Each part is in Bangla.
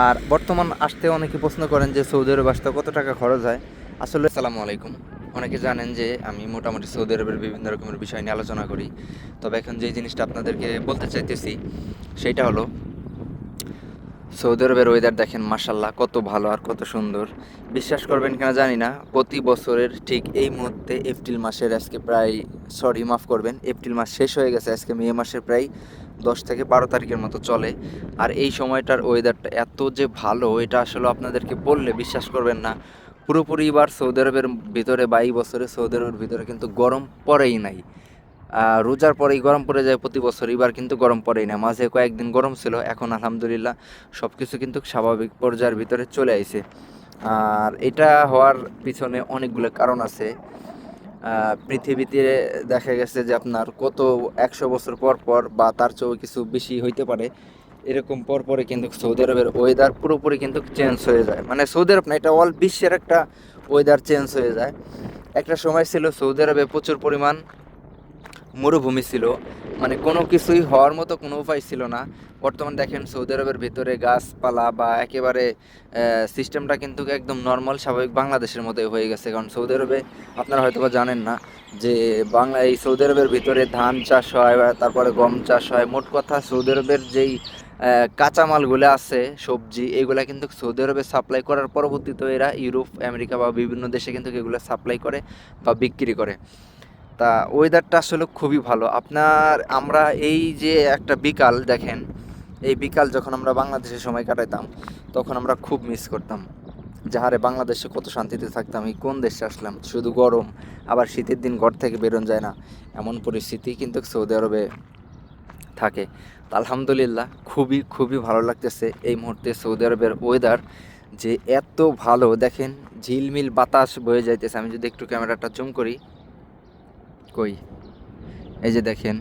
আর বর্তমান আসতে অনেকে প্রশ্ন করেন যে সৌদি আরব আসতে কত টাকা খরচ হয়? আসলে সালামু আলাইকুম। অনেকে জানেন যে আমি মোটামুটি সৌদি আরবের বিভিন্ন রকমের বিষয় নিয়ে আলোচনা করি। তবে এখন যে জিনিসটা আপনাদেরকে বলতে চাইতেছি, সেটা হলো সৌদি আরবের ওয়েদার দেখেন মাসাল্লাহ কত ভালো আর কত সুন্দর। বিশ্বাস করবেন কিনা জানি না, প্রতি বছরের ঠিক এই মুহূর্তে এপ্রিল মাসের আজকে প্রায় সরি মাফ করবেন, এপ্রিল মাস শেষ হয়ে গেছে, আজকে মে মাসের প্রায় দশ থেকে বারো তারিখের মতো চলে। আর এই সময়টার ওয়েদারটা এত যে ভালো, এটা আসলে আপনাদেরকে বললে বিশ্বাস করবেন না। পুরোপুরি এবার সৌদি আরবের ভিতরে বা এই বছরে সৌদি আরবের ভিতরে কিন্তু গরম পড়েই নাই। রোজার পরেই গরম পড়ে যায় প্রতি বছর, এবার কিন্তু গরম পড়েই না। মাঝে কয়েকদিন গরম ছিল, এখন আলহামদুলিল্লাহ সব কিছু কিন্তু স্বাভাবিক পর্যায়ের ভিতরে চলে আইছে। আর এটা হওয়ার পিছনে অনেকগুলো কারণ আছে। পৃথিবীতে দেখা গেছে যে আপনার কত একশো বছর পর পর বা তার চেয়েও কিছু বেশি হইতে পারে, এরকম পর পরে কিন্তু সৌদি আরবের ওয়েদার পুরোপুরি কিন্তু চেঞ্জ হয়ে যায়। মানে সৌদি আরব না, এটা অল বিশ্বের একটা ওয়েদার চেঞ্জ হয়ে যায়। একটা সময় ছিল সৌদি আরবে প্রচুর পরিমাণ মরুভূমি ছিল। মানে কোনো কিছুই হওয়ার মতো কোনো উপায় ছিল না। বর্তমান দেখেন সৌদি আরবের ভিতরে গাছপালা বা একেবারে সিস্টেমটা কিন্তু একদম নর্মাল স্বাভাবিক বাংলাদেশের মতোই হয়ে গেছে। কারণ সৌদি আরবে আপনারা হয়তো বা জানেন না যে বাংলা, এই সৌদি আরবের ভিতরে ধান চাষ হয়, বা তারপরে গম চাষ হয়। মোট কথা সৌদি আরবের যেই কাঁচামালগুলো আছে, সবজি, এগুলা কিন্তু সৌদি আরবে সাপ্লাই করার পরবর্তীতে এরা ইউরোপ, আমেরিকা বা বিভিন্ন দেশে কিন্তু এগুলো সাপ্লাই করে বা বিক্রি করে। তা ওয়েদারটা আসলে খুবই ভালো। আপনার, আমরা এই যে একটা বিকাল, দেখেন, এই বিকাল যখন আমরা বাংলাদেশে সময় কাটাইতাম, তখন আমরা খুব মিস করতাম। যাহারে বাংলাদেশে কত শান্তিতে থাকতাম, এই কোন দেশে আসলাম, শুধু গরম, আবার শীতের দিন ঘর থেকে বেরোন যায় না, এমন পরিস্থিতি কিন্তু সৌদি আরবে থাকে। আলহামদুলিল্লাহ, খুবই খুবই ভালো লাগতেছে এই মুহূর্তে সৌদি আরবের ওয়েদার যে এত ভালো। দেখেন, ঝিলমিল বাতাস বয়ে যাইতেছে। আমি যদি একটু ক্যামেরাটা জুম করি কই? এই যে দেখেন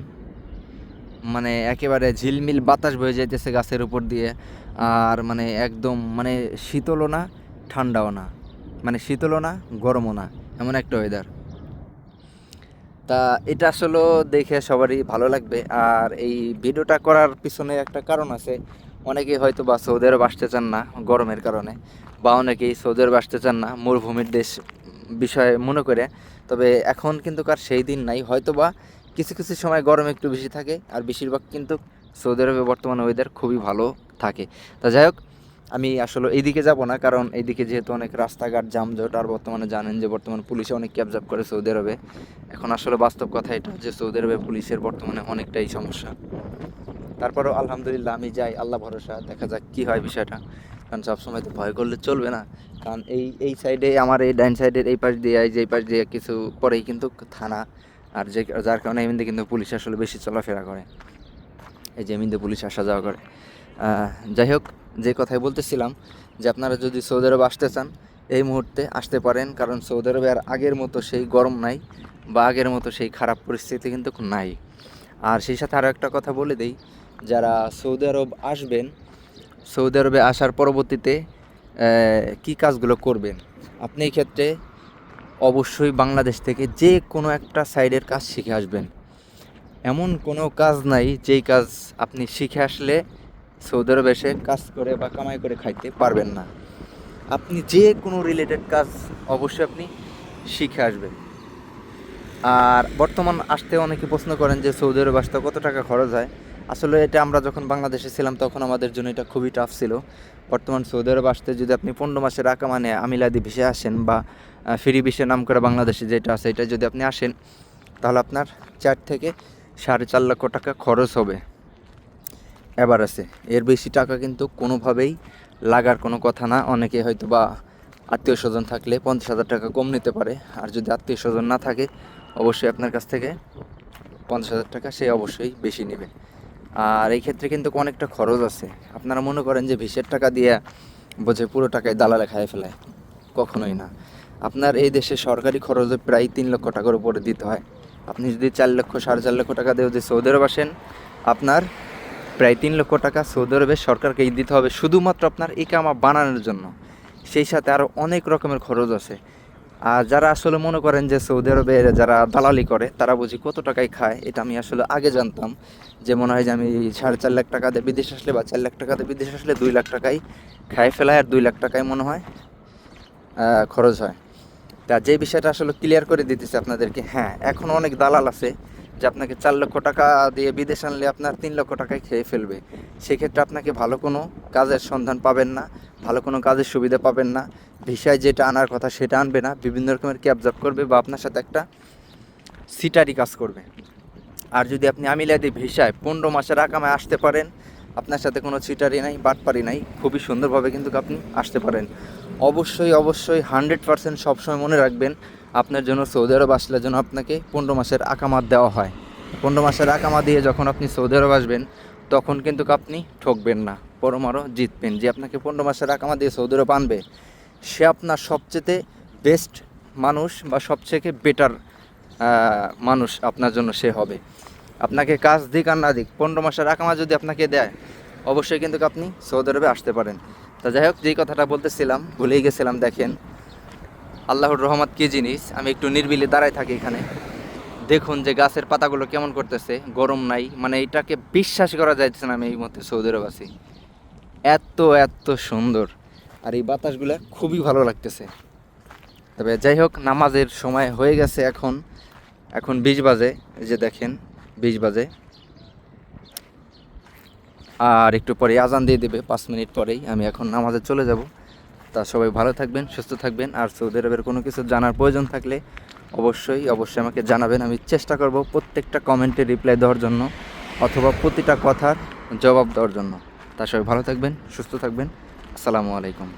মানে একেবারে ঝিলমিল বাতাস বয়ে যাইতেছে গাছের উপর দিয়ে, আর মানে একদম মানে শীতলও না, ঠান্ডাও না মানে শীতলও না, গরমও না, এমন একটা ওয়েদার তা এটা আসলে দেখে সবারই ভালো লাগবে, আর এই ভিডিওটা করার পিছনে একটা কারণ আছে। অনেকেই হয়তো বা সৌদি আরব আসতে চান না গরমের কারণে, বা অনেকেই সৌদি আরব আসতে চান না, মরুভূমির দেশ বিষয়ে মনে করে। তবে এখন কিন্তু কার সেই দিন নাই। হয়তো বা কিছু কিছু সময় গরম একটু বেশি থাকে, আর বেশিরভাগ কিন্তু সৌদি আরবে বর্তমানে ওয়েদার খুবই ভালো থাকে। তা যাই হোক, আমি আসলে এইদিকে যাব না, কারণ এইদিকে যেহেতু অনেক রাস্তাঘাট যানজট আর বর্তমানে জানেন যে বর্তমানে পুলিশে অনেক ক্যাবজাব করে সৌদি আরবে। এখন আসলে বাস্তব কথা এটা যে সৌদি আরবে পুলিশের বর্তমানে অনেকটাই সমস্যা। তারপরেও আলহামদুলিল্লাহ আমি যাই, আল্লাহ ভরসা, দেখা যাক কী হয় বিষয়টা। কারণ সবসময় তো ভয় করলে চলবে না। কারণ এই এই সাইডে আমার এই ডাইন সাইডের এই পাশ দিয়ে যে পাশ দিয়ে কিছু পরেই কিন্তু থানা আর যে, যার কারণে এমনিতে কিন্তু পুলিশ আসলে বেশি চলাফেরা করে। এই যে এমনিতে পুলিশ আসা যাওয়া করে। যাই হোক, যে কথাই বলতেছিলাম যে আপনারা যদি সৌদি আরব আসতে চান, এই মুহূর্তে আসতে পারেন। কারণ সৌদি আরবে আর আগের মতো সেই গরম নাই বা আগের মতো সেই খারাপ পরিস্থিতি কিন্তু নাই। আর সেই সাথে আরও একটা কথা বলে দেই, যারা সৌদি আরব আসবেন সৌদি আরবে আসার পরবর্তীতে কি কাজগুলো করবেন? আপনি এই ক্ষেত্রে অবশ্যই বাংলাদেশ থেকে যে কোনো একটা সাইডের কাজ শিখে আসবেন। এমন কোনো কাজ নাই যেই কাজ আপনি শিখে আসলে সৌদি আরবে এসে কাজ করে বা কামাই করে খাইতে পারবেন না। আপনি যে কোনো রিলেটেড কাজ অবশ্যই আপনি শিখে আসবেন। আর বর্তমান আসতে অনেকে প্রশ্ন করেন যে সৌদি আরব আসতে কত টাকা খরচ হয়? আসলে এটা আমরা যখন বাংলাদেশে ছিলাম, তখন আমাদের জন্য এটা খুবই টাফ ছিল। বর্তমান সৌদি আরব আসতে যদি আপনি পনেরো মাসের আঁকা মানে আমিলাদি ভিসে আসেন বা ফ্রি ভিসে নাম করে বাংলাদেশে যেটা আছে, এটা যদি আপনি আসেন, তাহলে আপনার চার থেকে সাড়ে চার লক্ষ টাকা খরচ হবে। এবার আছে, এর বেশি টাকা কিন্তু কোনোভাবেই লাগার কোনো কথা না। অনেকে হয়তো বা আত্মীয় স্বজন থাকলে পঞ্চাশ হাজার টাকা কম নিতে পারে। আর যদি আত্মীয় স্বজন না থাকে, অবশ্যই আপনার কাছ থেকে পঞ্চাশ হাজার টাকা সে অবশ্যই বেশি নেবে। আর এই ক্ষেত্রে কিন্তু অনেকটা খরচ আছে। আপনারা মনে করেন যে ভিসের টাকা দিয়ে বোঝে পুরো টাকায় দালালে খাইয়ে ফেলায় কখনোই না। আপনার এই দেশে সরকারি খরচে প্রায় তিন লক্ষ টাকার উপরে দিতে হয়। আপনি যদি চার লক্ষ, সাড়ে চার লক্ষ টাকা দিয়ে যদি সৌদি আরব আসেন, আপনার প্রায় তিন লক্ষ টাকা সৌদি আরবের সরকারকে দিতে হবে শুধুমাত্র আপনার ইকামা বানানোর জন্য। সেই সাথে আরও অনেক রকমের খরচ আছে। আর যারা আসলে মনে করেন যে সৌদি আরবে যারা দালালি করে, তারা বুঝি কত টাকায় খায়, এটা আমি আসলে আগে জানতাম। যে মনে হয় যে আমি সাড়ে চার লাখ টাকাতে বিদেশ আসলে বা চার লাখ টাকাতে বিদেশ আসলে দুই লাখ টাকাই খায় ফেলায় আর দুই লাখ টাকায় মনে হয় খরচ হয়। তা যে বিষয়টা আসলে ক্লিয়ার করে দিতেছে আপনাদেরকে হ্যাঁ এখন অনেক দালাল আছে। যে আপনাকে চার লক্ষ টাকা দিয়ে বিদেশ আনলে আপনার তিন লক্ষ টাকায় খেয়ে ফেলবে। সেক্ষেত্রে আপনাকে ভালো কোনো কাজের সন্ধান পাবেন না, ভালো কোনো কাজের সুবিধা পাবেন না। ভিসায় যেটা আনার কথা সেটা আনবে না, বিভিন্ন রকমের ক্যাবজাব করবে বা আপনার সাথে একটা সিটারি কাজ করবে। আর যদি আপনি আমিলাদি ভিসায় পনেরো মাসের আকামায় আসতে পারেন, আপনার সাথে কোনো চিটারি নাই, বাটপারি নাই, খুবই সুন্দরভাবে কিন্তু আপনি আসতে পারেন। অবশ্যই অবশ্যই হান্ড্রেড পার্সেন্ট সবসময় মনে রাখবেন আপনার জন্য সৌদি আরব আসলে যেন আপনাকে পনেরো মাসের আকামাত দেওয়া হয়। পনেরো মাসের আকামা দিয়ে যখন আপনি সৌদি আরব আসবেন, তখন কিন্তু আপনি ঠকবেন না পরমারও জিতবেন। যে আপনাকে পনেরো মাসের আকামা দিয়ে সৌদি আরব আনবে, সে আপনার সবচেয়ে বেস্ট মানুষ বা সবচেয়ে বেটার মানুষ আপনার জন্য সে হবে। আপনাকে কাজ দিক আর না দিক, পনেরো মাসের আকামা যদি আপনাকে দেয়, অবশ্যই কিন্তু আপনি সৌদি আরবে আসতে পারেন। তা যাই হোক, যেই কথাটা বলতেছিলাম, ভুলেই গেছিলাম, দেখেন। আল্লাহর রহমত কী জিনিস? আমি একটু নির্বিলে দাঁড়ায় থাকি এখানে। দেখুন যে গাছের পাতাগুলো কেমন করতেছে, গরম নাই মানে এটাকে বিশ্বাস করা যাইতেছে না আমি এই মুহূর্তে সৌদি আরব আছি। এত এত সুন্দর। আর এই বাতাসগুলো খুবই ভালো লাগতেছে। তবে যাই হোক, নামাজের সময় হয়ে গেছে এখন। এখন বিশ বাজে যে দেখেন, বিশ বাজে। আর একটু পরে আজান দিয়ে দেবে, পাঁচ মিনিট পরেই আমি এখন নামাজে চলে যাব। তা সবাই ভালো থাকবেন, সুস্থ থাকবেন। আর সৌদি আরবের কোনো কিছু জানার প্রয়োজন থাকলে অবশ্যই অবশ্যই আমাকে জানাবেন। আমি চেষ্টা করব প্রত্যেকটা কমেন্টে রিপ্লাই দেওয়ার জন্য অথবা প্রতিটা কথার জবাব দেওয়ার জন্য। তা সবাই ভালো থাকবেন, সুস্থ থাকবেন। আসসালামু আলাইকুম।